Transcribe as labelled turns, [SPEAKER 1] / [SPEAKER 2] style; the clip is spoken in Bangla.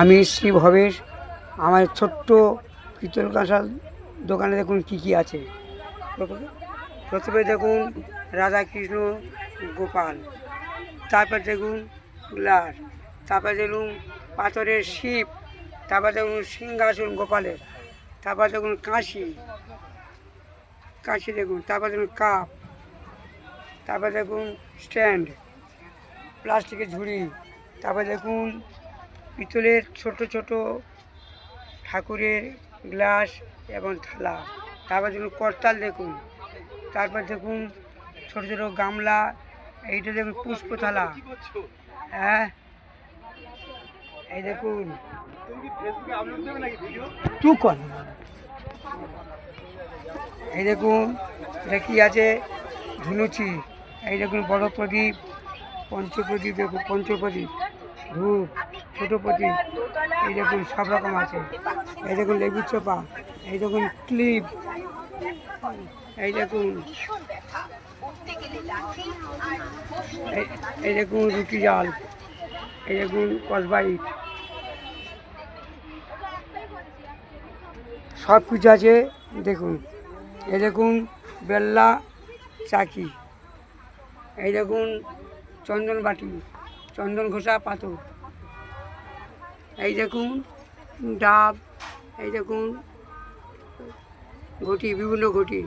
[SPEAKER 1] আমি শ্রী ভবেশ আমার ছোট্ট পিতল কাঁসার দোকানে দেখুন কী কী আছে। প্রথমে দেখুন রাধাকৃষ্ণ গোপাল, তারপর দেখুন গ্লাস তারপর দেখুন পাথরের শিব তারপর দেখুন সিংহাসন গোপালের, তারপর দেখুন কাশি কাশি দেখুন, তারপর দেখুন কাপ, তারপর দেখুন স্ট্যান্ড, প্লাস্টিকের ঝুড়ি তারপর দেখুন পিতলের ছোট ছোট ঠাকুরের গ্লাস এবং থালা। তারপর দেখুন করতাল দেখুন। তারপর দেখুন ছোট ছোট গামলা এইটা দেখুন পুষ্প থালা। হ্যাঁ? এই দেখুন। তুই কর। এই দেখুন এটা কি আছে? ধুনুচি। এই দেখুন বড় প্রদীপ। পঞ্চপ্রদীপ দেখুন পঞ্চপ্রদীপ ধূপ ছোটো প্রদীপ এই দেখুন সব রকম আছে। এই দেখুন লেবু চোপা, এই দেখুন ক্লিপ, এই দেখুন এই দেখুন রুটি জাল, এই দেখুন কসবাইট সব কিছু আছে, দেখুন। এই দেখুন বেল্লা চাকি, এই দেখুন চন্দন বাটি চন্দন ঘোষা পাথর। এই দেখুন ডাব এই দেখুন ঘটি বিভিন্ন ঘটি।